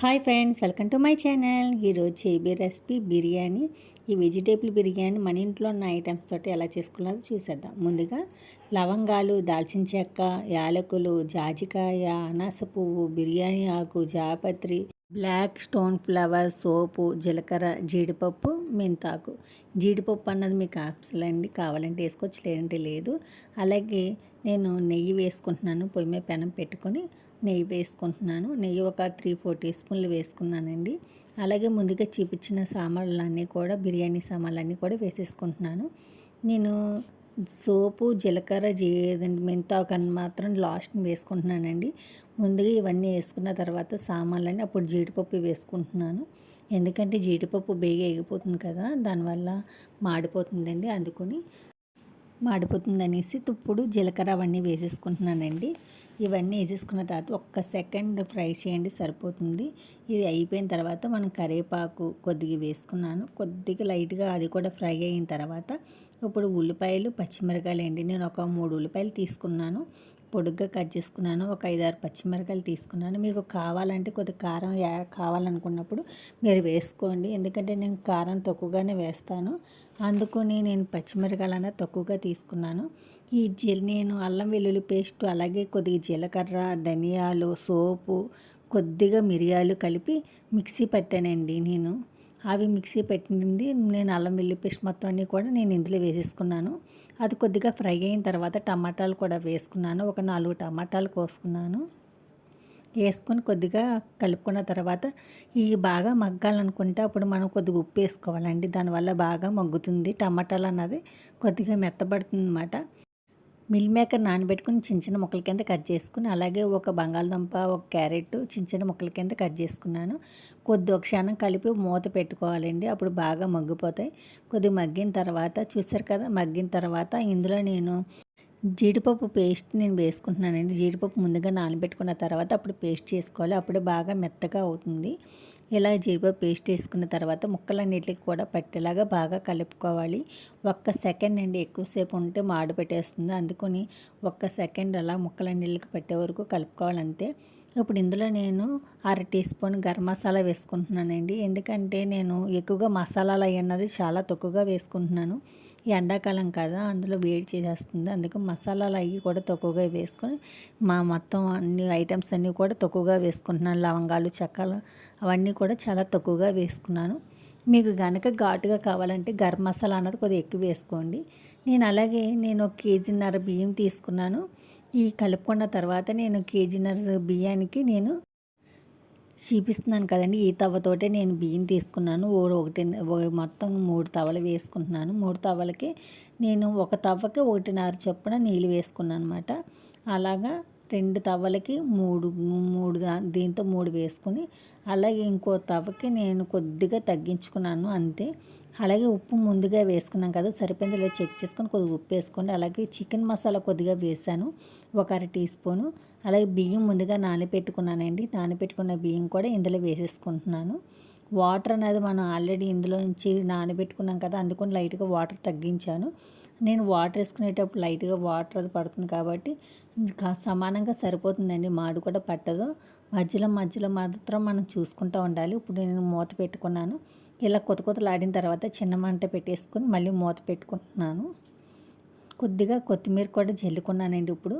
Hi friends welcome to my channel ఈరోజు చేయబే recipe biryani. ఈ వెజిటేబుల్ బిర్యానీ మన ఇంట్లో ఉన్న ఐటమ్స్ తోటి ఎలా చేసుకున్నదో చూసేద్దాం. ముందుగా లవంగాలు దాల్చిన చెక్క యాలకులు జాజికాయ అనాస పువ్వు బిర్యానీ ఆకు జాపత్రి బ్లాక్ స్టోన్ ఫ్లవర్ సోపు జీలకర్ర జీడిపప్పు మెంతాకు. జీడిపప్పు అన్నది మీకు ఆప్షన్ అండి. కావాలంటే వేసుకోవచ్చు లేదంటే లేదు. అలాగే నేను నెయ్యి వేసుకుంటున్నాను. పొయ్యి మీద పెనం పెట్టుకొని నెయ్యి వేసుకుంటున్నాను. నెయ్యి ఒక త్రీ ఫోర్ టీ స్పూన్లు వేసుకున్నానండి. అలాగే ముందుగా చూపించిన సామాన్లన్నీ కూడా బిర్యానీ సామాన్లన్నీ కూడా వేసేసుకుంటున్నాను. నేను సోపు జీలకర్ర జీ మెంతాకని మాత్రం లాస్ట్ని వేసుకుంటున్నానండి. ముందుగా ఇవన్నీ వేసుకున్న తర్వాత సామాన్లన్నీ అప్పుడు జీడిపప్పు వేసుకుంటున్నాను. ఎందుకంటే జీడిపప్పు బేగా ఎగిపోతుంది కదా దానివల్ల మాడిపోతుందండి అందుకొని మాడిపోతుంది అనేసి ఇప్పుడు జీలకర్ర అవన్నీ వేసేసుకుంటున్నానండి. ఇవన్నీ వేసేసుకున్న తర్వాత ఒక్క సెకండ్ ఫ్రై చేయండి సరిపోతుంది. ఇది అయిపోయిన తర్వాత మనం కరివేపాకు కొద్దిగా వేసుకున్నాను. కొద్దిగా లైట్గా అది కూడా ఫ్రై అయిన తర్వాత ఇప్పుడు ఉల్లిపాయలు పచ్చిమిరకాయలు అండి. నేను ఒక మూడు ఉల్లిపాయలు తీసుకున్నాను. పొడుగ్గా కట్ చేసుకున్నాను. ఒక ఐదారు పచ్చిమిరకాయలు తీసుకున్నాను. మీకు కావాలంటే కొద్ది కారం కావాలనుకున్నప్పుడు మీరు వేసుకోండి. ఎందుకంటే నేను కారం తక్కువగానే వేస్తాను. అందుకని నేను పచ్చిమిరకాయలు అనేది తక్కువగా తీసుకున్నాను. ఈ జీల నేను అల్లం వెల్లుల్లి పేస్ట్ అలాగే కొద్దిగా జీలకర్ర ధనియాలు సోపు కొద్దిగా మిరియాలు కలిపి మిక్సీ పెట్టానండి నేను. అవి మిక్సీ పెట్టింది. నేను అల్లం వెల్లి పేస్ట్ మొత్తం అన్నీ కూడా నేను ఇందులో వేసేసుకున్నాను. అది కొద్దిగా ఫ్రై అయిన తర్వాత టమాటాలు కూడా వేసుకున్నాను. ఒక నాలుగు టమాటాలు కోసుకున్నాను. వేసుకొని కొద్దిగా కలుపుకున్న తర్వాత ఈ బాగా మగ్గాలనుకుంటే అప్పుడు మనం కొద్దిగా ఉప్పు వేసుకోవాలండి. దానివల్ల బాగా మగ్గుతుంది. టమాటాలు అన్నది కొద్దిగా మెత్తబడుతుంది అన్నమాట మిల్ మేకర్ నానబెట్టుకుని చిన్న చిన్న ముక్కల కింద కట్ చేసుకుని అలాగే ఒక బంగాళదుంప ఒక క్యారెట్ చిన్న చిన్న ముక్కల కింద కట్ చేసుకున్నాను. కొద్ది ఒక క్షణం కలిపి మూత పెట్టుకోవాలండి. అప్పుడు బాగా మగ్గిపోతాయి. కొద్దిగా మగ్గిన తర్వాత చూసారు కదా మగ్గిన తర్వాత ఇందులో నేను జీడిపప్పు పేస్ట్ నేను వేసుకుంటున్నానండి. జీడిపప్పు ముందుగా నానబెట్టుకున్న తర్వాత అప్పుడు పేస్ట్ చేసుకోవాలి. అప్పుడు బాగా మెత్తగా అవుతుంది. ఇలా జీడిపప్పు పేస్ట్ వేసుకున్న తర్వాత ముక్కలన్నిటికి కూడా పట్టేలాగా బాగా కలుపుకోవాలి. ఒక్క సెకండ్ అండి ఎక్కువసేపు ఉంటే మాడు పెట్టేస్తుంది. అందుకని ఒక్క సెకండ్ అలా ముక్కలన్నిటికి పట్టే వరకు కలుపుకోవాలి అంతే. ఇప్పుడు ఇందులో నేను అర టీ స్పూన్ గరం మసాలా వేసుకుంటున్నానండి. ఎందుకంటే నేను ఎక్కువగా మసాలాలు అన్నది చాలా తక్కువగా వేసుకుంటున్నాను. ఎండాకాలం కదా అందులో వేడి చేసేస్తుంది. అందుకే మసాలాలు అవి కూడా తక్కువగా వేసుకొని మా మొత్తం అన్ని ఐటమ్స్ అన్నీ కూడా తక్కువగా వేసుకుంటున్నాను. లవంగాలు చెక్కలు అవన్నీ కూడా చాలా తక్కువగా వేసుకున్నాను. మీకు కనుక ఘాటుగా కావాలంటే గరం మసాలా అన్నది కొద్దిగా ఎక్కువ వేసుకోండి. నేను అలాగే నేను ఒక కేజీన్నర బియ్యం తీసుకున్నాను. ఈ కలుపుకున్న తర్వాత నేను కేజీన్నర బియ్యానికి నేను చూపిస్తున్నాను కదండి. ఈ తవ్వతోటే నేను బియ్యం తీసుకున్నాను. ఒకటి మొత్తం మూడు తవలు వేసుకుంటున్నాను. మూడు తవ్వలకి నేను ఒక తవ్వకి ఒకటిన్నర చొప్పున నీళ్ళు వేసుకున్నాను అనమాట అలాగా రెండు తవ్వలకి మూడు మూడు దీంతో మూడు వేసుకుని అలాగే ఇంకో తవ్వకి నేను కొద్దిగా తగ్గించుకున్నాను అంతే. అలాగే ఉప్పు ముందుగా వేసుకున్నాం కదా సరిపోయింది ఇలా చెక్ చేసుకొని కొద్దిగా ఉప్పు వేసుకోండి. అలాగే చికెన్ మసాలా కొద్దిగా వేసాను ఒక అర టీ స్పూను. అలాగే బియ్యం ముందుగా నానబెట్టుకున్నానండి నానబెట్టుకున్న బియ్యం కూడా ఇందులో వేసేసుకుంటున్నాను. వాటర్ అనేది మనం ఆల్రెడీ ఇందులో నుంచి నానబెట్టుకున్నాం కదా అందుకని లైట్గా వాటర్ తగ్గించాను. నేను వాటర్ వేసుకునేటప్పుడు లైట్గా వాటర్ అది పడుతుంది కాబట్టి సమానంగా సరిపోతుందండి మాడు కూడా పట్టదు. మధ్యలో మధ్యలో మాత్రం మనం చూసుకుంటూ ఉండాలి. ఇప్పుడు నేను మూత పెట్టుకున్నాను. ఇలా కొత్త కొత్తలాడిన తర్వాత చిన్న మంట పెట్టేసుకొని మళ్ళీ మూత పెట్టుకుంటున్నాను. కొద్దిగా కొత్తిమీర కూడా జల్లుకున్నానండి ఇప్పుడు.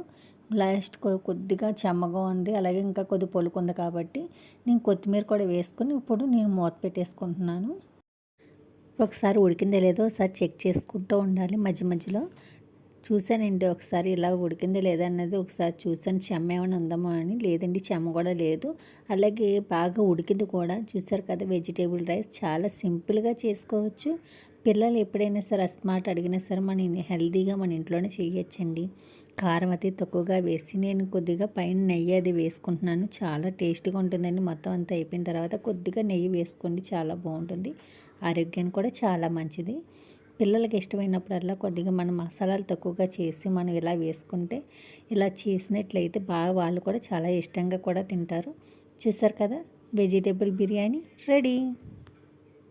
లాస్ట్ కొద్దిగా చెమ్మగా ఉంది. అలాగే ఇంకా కొద్ది పొలుకుంది కాబట్టి నేను కొత్తిమీర కూడా వేసుకుని ఇప్పుడు నేను మూత పెట్టేసుకుంటున్నాను. ఒకసారి ఉడికిందో లేదో ఒకసారి చెక్ చేసుకుంటూ ఉండాలి మధ్య మధ్యలో. చూశానండి ఒకసారి ఇలా ఉడికింది లేదన్నది ఒకసారి చూసాను చెమ్మ ఏమైనా ఉందామో అని. లేదండి చెమ్మ కూడా లేదు. అలాగే బాగా ఉడికింది కూడా. చూసారు కదా వెజిటేబుల్ రైస్. చాలా సింపుల్గా చేసుకోవచ్చు. పిల్లలు ఎప్పుడైనా సరే అస్మాట్ అడిగినా సరే మన హెల్తీగా మన ఇంట్లోనే చేయొచ్చండి. కారం అయితే తక్కువగా వేసి నేను కొద్దిగా పైన నెయ్యి అది వేసుకుంటున్నాను. చాలా టేస్ట్గా ఉంటుందండి. మొత్తం అంతా అయిపోయిన తర్వాత కొద్దిగా నెయ్యి వేసుకోండి. చాలా బాగుంటుంది. ఆరోగ్యానికి కూడా చాలా మంచిది. పిల్లలకి ఇష్టమైనప్పుడల్లా కొద్దిగా మనం మసాలాలు తక్కువగా చేసి మనం ఇలా వేసుకుంటే ఇలా చేసినట్లయితే బాగా వాళ్ళు కూడా చాలా ఇష్టంగా కూడా తింటారు. చూసారు కదా? Vegetable biryani ready.